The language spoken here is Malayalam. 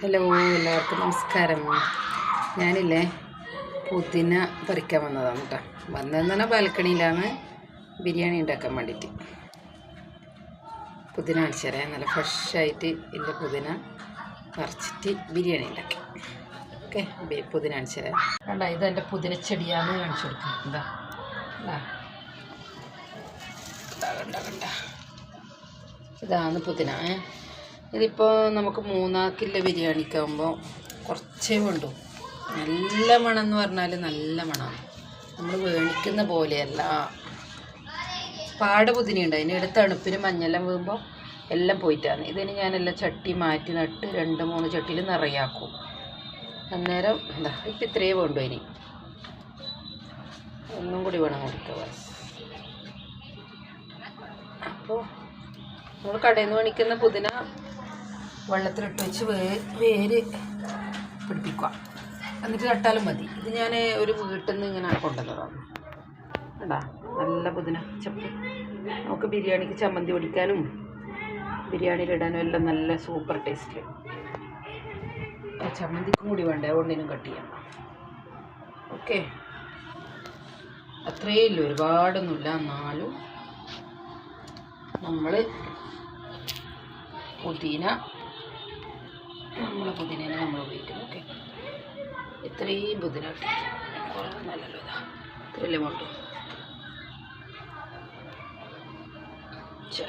ഹലോ എല്ലാവർക്കും നമസ്കാരം. ഞാനില്ലേ പുതിന പറിക്കാൻ വന്നതാണ് കേട്ടോ വന്നതെന്ന് പറഞ്ഞാൽ ബാൽക്കണിയിലാണ് ബിരിയാണി ഉണ്ടാക്കാൻ വേണ്ടിയിട്ട്. പുതിന അടിച്ചേരാ നല്ല ഫ്രഷായിട്ട് ഇല്ല പുതിന പറിച്ചിട്ട് ബിരിയാണി ഉണ്ടാക്കി. ഓക്കെ പുതിന അടിച്ചേരാ ഇത് എന്റെ പുതിന ചെടിയാണ് കാണിച്ചു കൊടുക്കുന്നത്. എന്താ ഇതാണ് പുതിന ഏ. ഇതിപ്പോൾ നമുക്ക് മൂന്നാക്കില്ല ബിരിയാണിക്കാകുമ്പോൾ കുറച്ചേ വേണ്ടൂ. നല്ല മണം എന്ന് പറഞ്ഞാൽ നല്ല മണമാണ് നമ്മൾ വേണിക്കുന്ന പോലെയല്ല. പാട് പുതിനുണ്ട് അതിനിടെ തണുപ്പിന് മഞ്ഞെല്ലാം വീഴുമ്പോൾ എല്ലാം പോയിട്ടാണ്. ഇതിന് ഞാനെല്ലാം ചട്ടി മാറ്റി നട്ട് രണ്ട് മൂന്ന് ചട്ടിയിൽ നിറയാക്കും. അന്നേരം എന്താ ഇപ്പം ഇത്രയേ വേണ്ടു ഇനി. ഒന്നും കൂടി വേണം കൊടുക്കുക അപ്പോൾ നമ്മൾ കടയിൽ നിന്ന് മേടിക്കുന്ന പുതിന വെള്ളത്തിലിട്ട് വെച്ച് വേ വേര് പിടിപ്പിക്കുക. എന്നിട്ട് നട്ടാലും മതി. ഇത് ഞാൻ ഒരു വീട്ടിൽ നിന്ന് ഇങ്ങനെ കൊണ്ടുവന്നതാണ് കണ്ടാ? നല്ല പുതിന ചപ്പ്. നമുക്ക് ബിരിയാണിക്ക് ചമ്മന്തി പൊടിക്കാനും ബിരിയാണിയിലിടാനും എല്ലാം നല്ല സൂപ്പർ ടേസ്റ്റ്. ചമ്മന്തിക്കും കൂടി വേണ്ടേ? ഒന്നിനും കട്ട് ചെയ്യണം ഓക്കെ. അത്രയേ ഇല്ല ഒരുപാടൊന്നുമില്ല. എന്നാലും നമ്മൾ പുതിന നമ്മളെ പുതിനേനെ നമ്മൾ ഉപയോഗിക്കും ഓക്കെ ഇത്രയും പുതിന നല്ലല്ലോ ഇതാ. ഇത്രയല്ലേ മോട്ടു ചാ